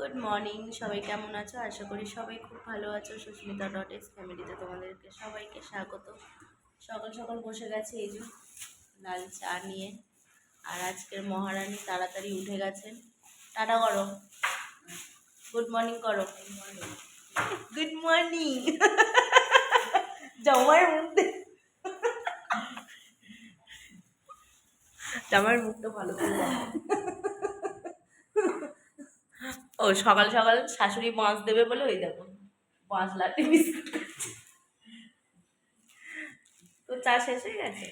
Good morning সবাই কেমন আছো? আশা করি সবাই খুব ভালো আছো। সুস্মিতা ডট এস ফ্যামিলিতে তোমাদেরকে সবাইকে স্বাগত। সকাল সকাল বসে গেছে এই যে লাল চা নিয়ে। আর আজকের মহারানী তাড়াতাড়ি উঠে গেছেন। টাটা করো। গুড মর্নিং করো। গুড মর্নিং জামার মুখ জামার মুখটা ভালো। ও সকাল সকাল শাশুড়ি মাছ দেবে বলে ওই দেখো পাঁচ লাটে বিস্কুট খাচ্ছে। তো চা শেষ হয়ে গেছে?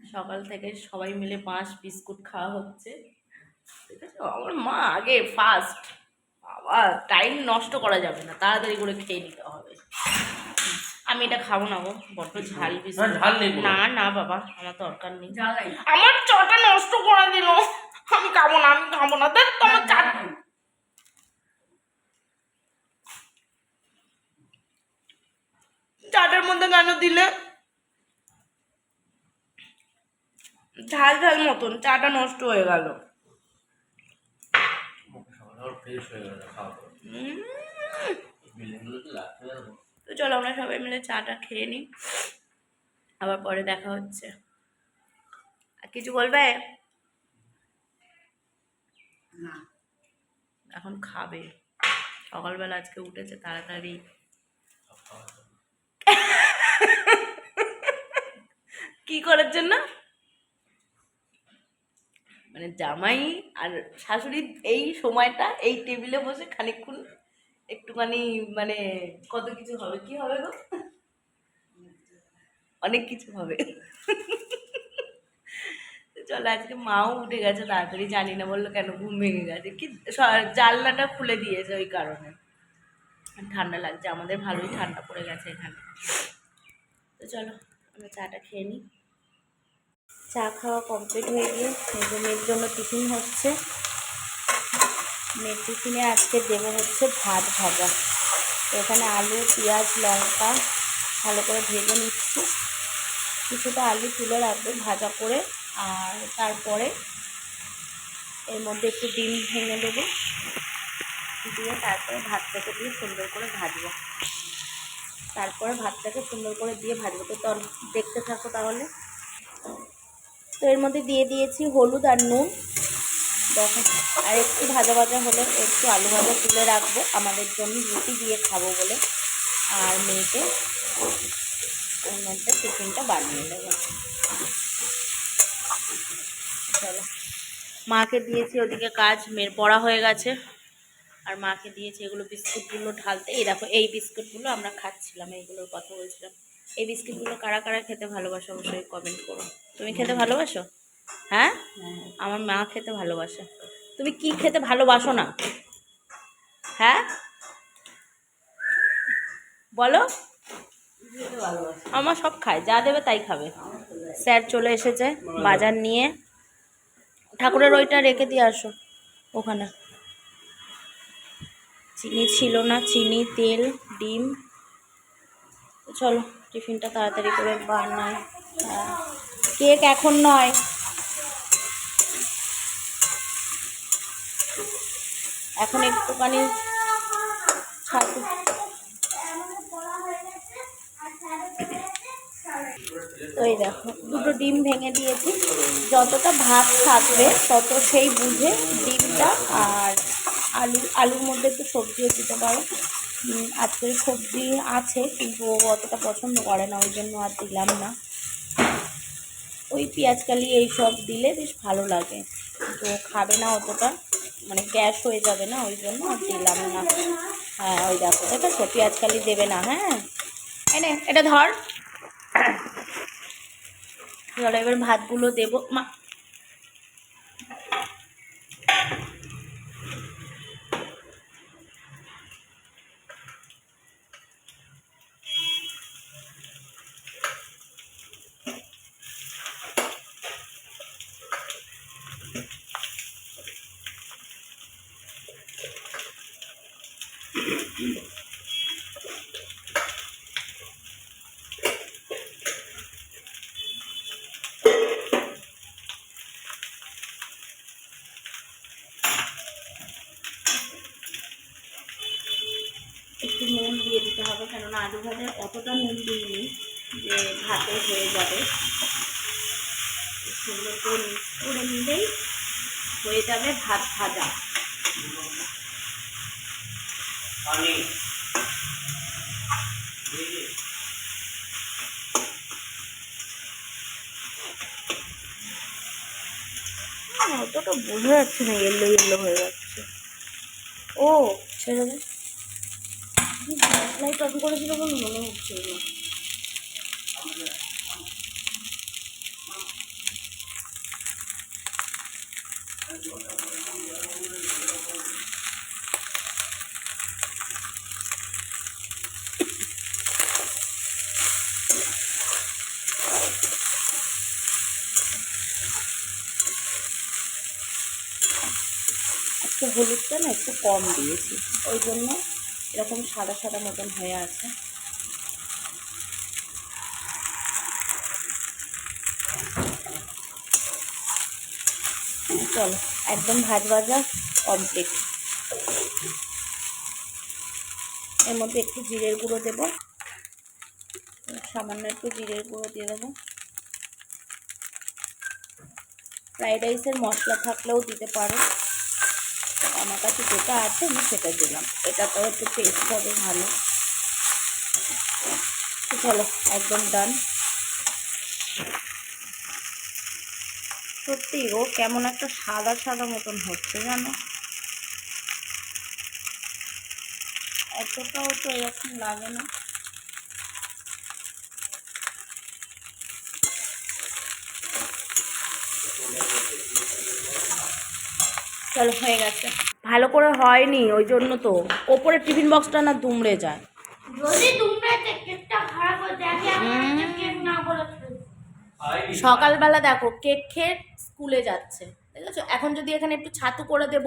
সকাল থেকে সবাই মিলে পাঁচ বিস্কুট খাওয়া হচ্ছে। ঠিক আছে? আমার মা আগে ফার্স্ট আবার টাইম নষ্ট করা যাবে না তাড়াতাড়ি করে খেয়ে নিতে হবে। আমি এটা খাব না গো বড্ড ঝাল বিস্কুট। না না বাবা আমার দরকার নেই। আমার চাটা নষ্ট করে দিল। আমি খাব না আমি খাব না। দেখ তোমার চা চাটার মধ্যে কেন দিলে? ঝাল ঝাল মতন চাটা নষ্ট হয়ে গেল। তো তো। তো চলো আমরা সবাই মিলে চাটা খেয়ে নিই। আবার পরে দেখা হচ্ছে। আর কিছু বলবে? এখন খাবে। সকালবেলা আজকে উঠেছে, তাড়াতাড়ি। কি করার জন্য? মানে জামাই আর শাশুড়ি এই সময়টা, এই টেবিলে বসে খানিকক্ষণ একটুখানি মানে কত কিছু হবে, কি হবে গো? অনেক কিছু হবে। চলো, আজকে মাও উঠে গেছে, তাড়াতাড়ি জানি না বলল কেন ঘুম ভেঙে গেছে। কি জানলাটা খুলে দিয়েছে ওই কারণে। ঠান্ডা লাগছে, আমাদের ভালোই ঠান্ডা পড়ে গেছে এখানে। তো চলো, আমরা চাটা খেয়ে নিই। চা খাওয়া কমপ্লিট হয়ে গিয়ে মেয়ের জন্য টিফিন হচ্ছে। মেয়ের টিফিনে আজকে দেবো হচ্ছে ভাত ভাজা। এখানে আলু, পেঁয়াজ, লঙ্কা ভালো করে ভেজে নিচ্ছি। কিছুটা আলু তুলে রাখবে ভাজা করে। আর তারপরে এর মধ্যে একটু ডিম ভেঙে দেবো। দিয়ে তারপরে ভাতটাকে দিয়ে সুন্দর করে ভাজবো। তারপরে ভাতটাকে সুন্দর করে দিয়ে ভাজবো। তো দেখতে থাকো তাহলে। তো এর মধ্যে দিয়ে দিয়েছি হলুদ আর নুন। আর একটু ভাজা ভাজা হলে একটু আলু ভাজা তুলে রাখব। আমাদের জন্য রুটি দিয়ে খাব বলে। আর মেয়েকে ওর মধ্যে টিফিনটা বানিয়ে নেব চলো মাকে দিয়েছি, ওদিকে কাজ, মেয়ের পড়া হয়ে গেছে। আর মাকে দিয়েছি এগুলো বিস্কুটগুলো ঢালতে। এই দেখো, এই বিস্কুটগুলো আমরা খাচ্ছিলাম, এইগুলোর কথা বলছিলাম। এই বিস্কুটগুলো কারা কারা খেতে ভালোবাসো অবশ্যই কমেন্ট করো। তুমি খেতে ভালোবাসো? হ্যাঁ? আমার মা খেতে ভালোবাসে। তুমি কি খেতে ভালোবাসো না? হ্যাঁ? বলো। আমার সব খায়, যা দেবে তাই খাবে। স্যার চলে এসেছে বাজার নিয়ে। ঠাকুরের ওইটা রেখে দিয়ে আসো, ওখানে। চিনি ছিল না, চিনি, তেল, ডিম। চলো, টিফিনটা তাড়াতাড়ি করে বানাই। হ্যাঁ। কেক এখন নয়। এখন একটুখানি ছাতু ওই দেখো, দুটো ডিম ভেঙে দিয়েছি। যতটা ভাত থাকবে, তত সেই বুঝে ডিমটা আর আলু, আলুর মধ্যে একটু সবজিও দিতে পারো। আজকে সবজি আছে, কিন্তু ও অতটা পছন্দ করে না, ওই জন্য আর দিলাম না। ওই পেঁয়াজকালি এইসব দিলে বেশ ভালো লাগে। তো খাবে না অতটা মানে গ্যাস হয়ে যাবে না, ওই জন্য আর দিলাম না। হ্যাঁ ওই দেখো, দেখেছ? পেঁয়াজকালি দেবে না হ্যাঁ? এনে এটা ধর। তাহলে এবার ভাতগুলো দেবো মা Thank you. সুন্দর করে করে নিলেই হয়ে যাবে ভাত ভাজা। অতটা বোঝা যাচ্ছে না ইয়েলো ইয়েলো হয়ে যাচ্ছে। ও ছেড়ে দে। লাইট অন করেছিল বলে মনে হচ্ছে না। হলুদটা না একটু কম দিয়েছি। ওই জন্য এরকম সাদা সাদা মতন হয়ে আছে। চলো, একদম ভাজ ভাজা কমপ্লিট এর মধ্যে একটু জিরের গুঁড়ো দেবো। সামান্য একটু জিরের গুঁড়ো দিয়ে দেবো। ফ্রাইড রাইসের মশলা থাকলেও দিতে পারো। কাছে যেটা আছে, আমি সেটা দিলাম। এটা তো একটু টেস্ট হবে ভালো। চলো, একদম ডান সত্যি ও কেমন একটা সাদা সাদা মতন হচ্ছে জানো? এতটাও তো এরকম লাগে না। চলো, হয়ে গেছে। ভালো করে হয়নি ওই জন্য তো। ওপরে টিফিন বক্সটা না দুমড়ে যায়। হয়ে সকালবেলা দেখো কেক খেয়ে স্কুলে যাচ্ছে। ঠিক আছে এখন যদি এখানে একটু ছাতু করে দেব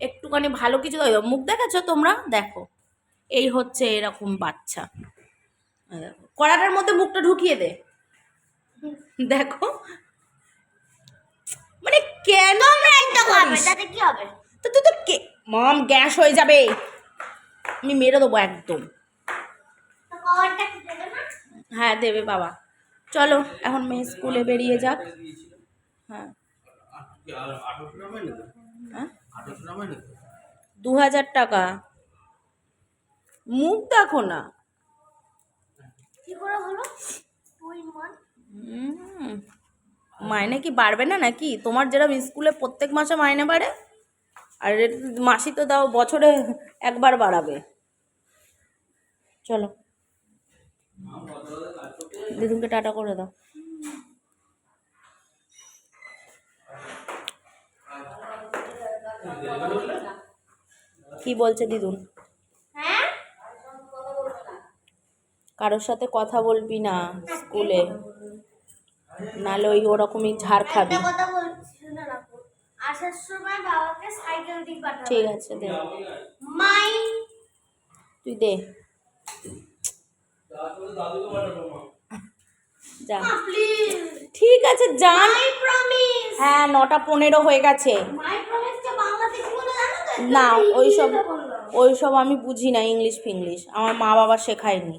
একটুখানি ভালো কিছু মুখ দেখেছ তোমরা? দেখো। এই হচ্ছে এরকম বাচ্চা। কড়াটার মধ্যে মুখটা ঢুকিয়ে দে। দেখো। মানে কেন কি হবে? তো তুই তো কে মম গ্যাস হয়ে যাবে। আমি মেরে দেবো একদম। হ্যাঁ দেবে বাবা। চলো এখন মেয়ে স্কুলে বেরিয়ে যাক। হ্যাঁ। হ্যাঁ? দু হাজার টাকা। মুখ দেখো না। মাইনে কি বাড়বে না নাকি? তোমার যেরকম স্কুলে প্রত্যেক মাসে মাইনে বাড়ে? আর মাসি তো দাও বছরে একবার বাড়াবে। চলো। দিদুনকে টাটা করে দাও। কি বলছে দিদুন? হ্যাঁ? কারোর সাথে কথা বলবি না স্কুলে। নালে ওই ওরকমই ঝাড় খাবি। আসার সময় বাবাকে ঠিক আছে দে। মাই। তুই দে। যা। ঠিক আছে যান হ্যাঁ নটা পনেরো হয়ে গেছে। না ওইসব। ওইসব আমি বুঝি না ইংলিশ ফিংলিশ। আমার মা বাবা শেখায়নি।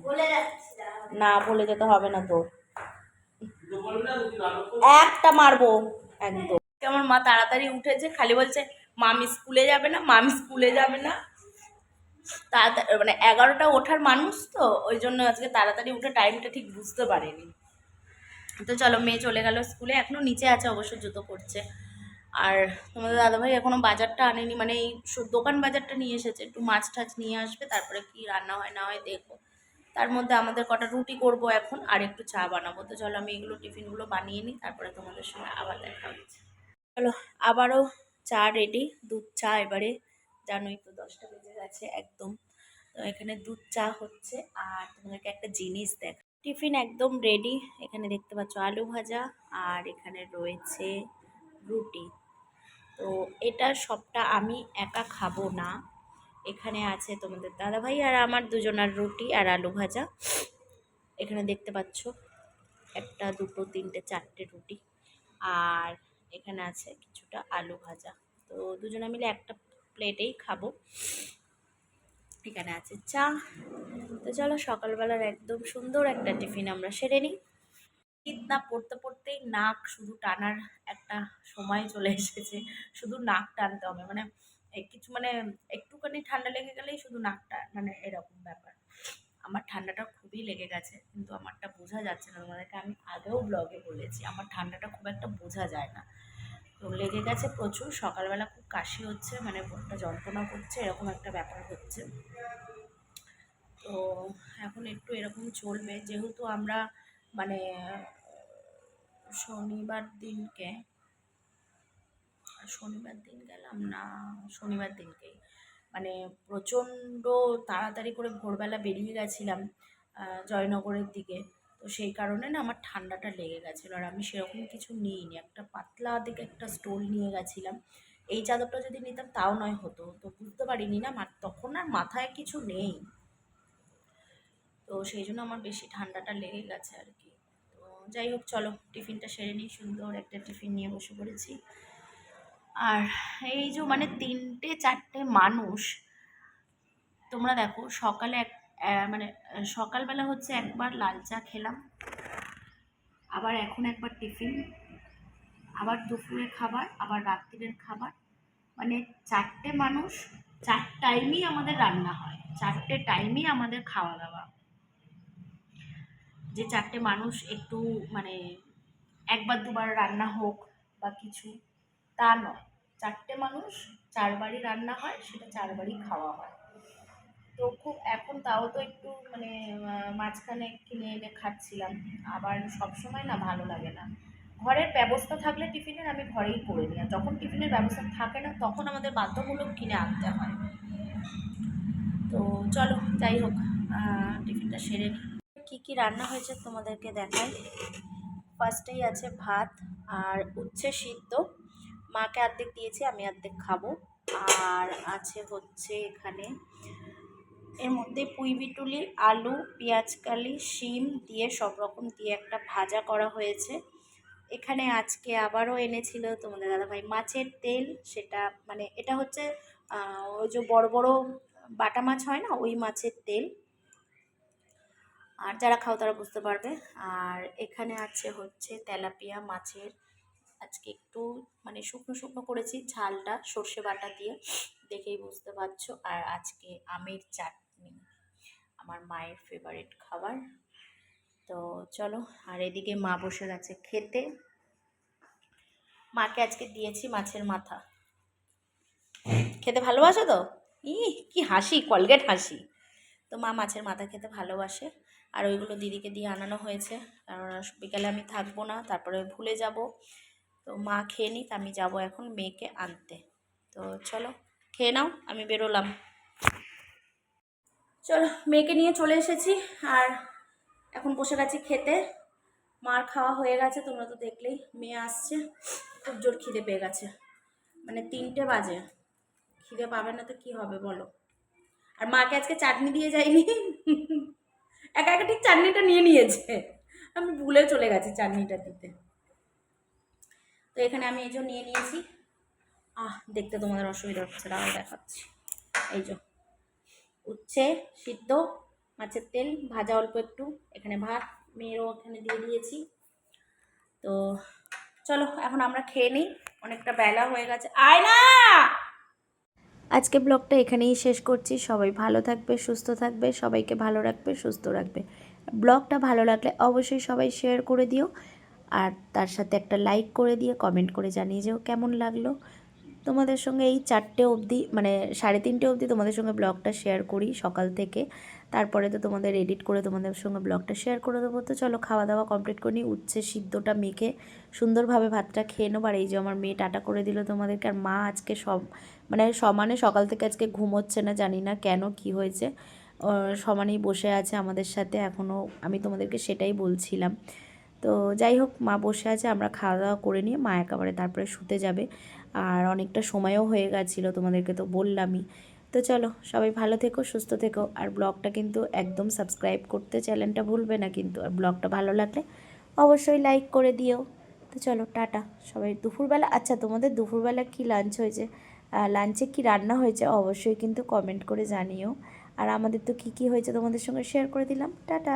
না বলে যেতে হবে না তো। একটা মারবো একদম। আমার মা তাড়াতাড়ি উঠেছে খালি বলছে মামি স্কুলে যাবে না, মামি স্কুলে যাবে না। তাড়াতাড়ি মানে এগারোটা ওঠার মানুষ তো, ওই জন্য আজকে তাড়াতাড়ি উঠে টাইমটা ঠিক বুঝতে পারেনি। তো চলো, মেয়ে চলে গেল স্কুলে এখনও নিচে আছে অবশ্য, জুতো করছে আর তোমাদের দাদাভাই এখনও বাজারটা আনেনি মানে এই দোকান বাজারটা নিয়ে এসেছে, একটু মাছ টাছ নিয়ে আসবে, তারপরে কি রান্না হয় না হয় দেখব। তার মধ্যে আমাদের কটা রুটি করব এখন, আর একটু চা বানাবো। তো চলো, আমি এগুলো টিফিনগুলো বানিয়ে নিই, তারপরে তোমাদের সঙ্গে আবার দেখা হচ্ছে। চলো, আবারও চা রেডি দুধ, চা এবারে। জানোই তো, দশটা বেজে গেছে একদম। এখানে দুধ, চা হচ্ছে আর তোমাদেরকে একটা জিনিস দেখ টিফিন একদম রেডি এখানে দেখতে পাচ্ছ আলু ভাজা আর এখানে রয়েছে রুটি। তো এটা সবটা আমি একা খাব না। এখানে আছে তোমাদের দাদাভাই আর আমার দুজনার রুটি আর আলু ভাজা। এখানে দেখতে পাচ্ছ একটা, দুটো, তিনটে, চারটে রুটি। আর এখানে আছে কিছুটা আলু ভাজা। তো দুজনে মিলে একটা প্লেটেই খাব। এখানে আছে চা। তো চলো সকালবেলার একদম সুন্দর একটা টিফিন আমরা সেরে নিই। শীত না পড়তে পড়তেই নাক শুধু টানার একটা সময় চলে এসেছে। শুধু নাক টানতে হবে। মানে কিছু মানে একটুখানি ঠান্ডা লেগে গেলেই শুধু নাকটা মানে এরকম ব্যাপার। আমার ঠান্ডাটা খুবই লেগে গেছে, কিন্তু আমারটা বোঝা যাচ্ছে না। তোমাদেরকে আমি আগেও ব্লগে বলেছি, আমার ঠান্ডাটা খুব একটা বোঝা যায় না। তো লেগে গেছে প্রচুর, সকালবেলা খুব কাশি হচ্ছে মানে বোনটা যন্ত্রণা করছে, এরকম একটা ব্যাপার হচ্ছে। তো এখন একটু এরকম চলবে, যেহেতু আমরা মানে শনিবার দিনকে, শনিবার দিন গেলাম না, শনিবার দিনকেই। মানে প্রচণ্ড তাড়াতাড়ি করে ভোরবেলা বেরিয়ে গেছিলাম জয়নগরের দিকে। তো সেই কারণে না আমার ঠান্ডাটা লেগে গেছিল আর আমি সেরকম কিছু নিইনি। একটা পাতলা দিকে একটা স্টোল নিয়ে গেছিলাম। এই চাদরটা যদি নিতাম তাও নয় হতো। তো বুঝতে পারিনি না তখন আর মাথায় কিছু নেই। তো সেই জন্য আমার বেশি ঠান্ডাটা লেগে গেছে আর কি। তো যাই হোক, চলো, টিফিনটা সেরে নিই। সুন্দর একটা টিফিন নিয়ে বসে পড়েছি। আর এই যে মানে তিনটে, চারটে মানুষ, তোমরা দেখো সকালে এক মানে সকালবেলা হচ্ছে একবার লাল চা খেলাম, আবার এখন একবার টিফিন, আবার দুপুরের খাবার, আবার রাত্রিরের খাবার। মানে চারটে মানুষ, চার টাইমই আমাদের রান্না হয়, চারটে টাইমই আমাদের খাওয়া দাওয়া। যে চারটে মানুষ একটু মানে একবার দুবার রান্না হোক বা কিছু তা নয়। চারটে মানুষ চারবারই রান্না হয়, সেটা চারবারই খাওয়া হয়। তো খুব, এখন তাও তো একটু মানে মাঝখানে কিনে এনে খাচ্ছিলাম। আবার সবসময় না ভালো লাগে না। ঘরের ব্যবস্থা থাকলে টিফিনের আমি ঘরেই করে নিই। যখন টিফিনের ব্যবস্থা থাকে না, তখন আমাদের বাধ্যমূলক কিনে আনতে হয়। তো চলো, যাই হোক টিফিনটা সেরে নিই কী কী রান্না হয়েছে তোমাদেরকে দেখাই? ফার্স্টেই আছে ভাত আর উচ্ছে সিদ্ধ। মাকে অর্ধেক দিয়েছি, আমি অর্ধেক খাব। আর আছে হচ্ছে এখানে, এর মধ্যে পুঁই বিটুলি, আলু পেঁয়াজকালি শিম দিয়ে সব রকম দিয়ে একটা ভাজা করা হয়েছে। এখানে আজকে আবারও এনেছিল তোমাদের দাদাভাই মাছের তেল, সেটা মানে এটা হচ্ছে ওই যে বড় বড় বাটা মাছ হয় না, ওই মাছের তেল। আর যারা খাও তারা বুঝতে পারবে। আর এখানে আছে হচ্ছে তেলাপিয়া মাছের আজকে একটু মানে শুকনো শুকনো করেছি ঝালটা, সর্ষে বাটা দিয়ে, দেখেই বুঝতে পারছ। আর আজকে আমের চাটনি, আমার মায়ের ফেভারিট খাবার। তো চলো, আর এদিকে মা বসে গেছে খেতে। মাকে আজকে দিয়েছি মাছের মাথা। খেতে ভালোবাসো তো? ই কি হাসি, কলগেট হাসি। তো মা মাছের মাথা খেতে ভালোবাসে। আর ওইগুলো দিদিকে দিয়ে আনানো হয়েছে। কারণ বিকালে আমি থাকব না, তারপরে ভুলে যাব। তো মা খেয়ে নিক, আমি যাব এখন মেয়েকে আনতে। তো চলো, খেয়ে নাও, আমি বেরোলাম। চলো, মেয়েকে নিয়ে চলে এসেছি, আর এখন বসে গেছি খেতে। মার খাওয়া হয়ে গেছে, তোমরা তো দেখলেই মেয়ে আসছে। খুব জোর খিদে পেয়ে গেছে। মানে তিনটে বাজে। খিদে পাবে না তো কী হবে, বলো। আর মাকে আজকে চাটনি দিয়ে যায়নি একা একা ঠিক চাটনিটা নিয়ে নিয়েছে। আমি ভুলে চলে গেছি চাটনিটা দিতে। এখানে আমি এই নিয়ে নিয়েছি। আহ, দেখতে তোমাদের অসুবিধা হচ্ছে দাঁড়াও দেখাচ্ছি। এই যে উচ্ছে সিদ্ধ, মাছের তেল, ভাজা অল্প একটু। এখানে ভাত, মেয়েরও এখানে দিয়ে দিয়েছি। তো চলো, এখন আমরা খেয়ে নিই। অনেকটা বেলা হয়ে গেছে। আয় না আজকে ব্লগটা এখানেই শেষ করছি। সবাই ভালো থাকবে, সুস্থ থাকবে, সবাইকে ভালো রাখবে, সুস্থ রাখবে। ব্লগটা ভালো লাগলে অবশ্যই সবাই শেয়ার করে দিও। আর তার সাথে একটা লাইক করে দিয়ে কমেন্ট করে জানিয়ে যেও কেমন লাগল। তোমাদের সঙ্গে এই চারটে অবধি মানে সাড়ে তিনটে অবধি তোমাদের সঙ্গে ব্লগটা শেয়ার করি সকাল থেকে। তারপরে তো তোমাদের এডিট করে তোমাদের সঙ্গে ব্লগটা শেয়ার করে দেবো। তো চলো খাওয়া দাওয়া কমপ্লিট করে নিই। উচ্ছে সিদ্ধটা মেখে সুন্দরভাবে ভাতটা খেয়ে নেব। আর এই যে আমার মেয়ে টাটা করে দিল তোমাদেরকে। আর মা আজকে সব মানে সমানে সকাল থেকে আজকে ঘুমোচ্ছে না, জানি না কেন, কি হয়েছে। সমানেই বসে আছে আমাদের সাথে। এখনও আমি তোমাদেরকে সেটাই বলছিলাম। তো যাই হোক, মা বসে আছে, আমরা খাওয়া দাওয়া করে নিয়ে মা একেবারে তারপরে শুতে যাবে। আর অনেকটা সময়ও হয়ে গেছিল, তোমাদেরকে তো বললামই। তো চলো, সবাই ভালো থেকো, সুস্থ থেকো। আর ব্লগটা কিন্তু একদম সাবস্ক্রাইব করতে চ্যানেলটা ভুলবে না কিন্তু। আর ব্লগটা ভালো লাগলে অবশ্যই লাইক করে দিও। তো চলো, টাটা। সবাই দুপুরবেলা আচ্ছা তোমাদের দুপুরবেলা কি লাঞ্চ হয়েছে? লাঞ্চে কি রান্না হয়েছে? অবশ্যই কিন্তু কমেন্ট করে জানিও। আর আমাদের তো কী কী হয়েছে তোমাদের সঙ্গে শেয়ার করে দিলাম। টাটা।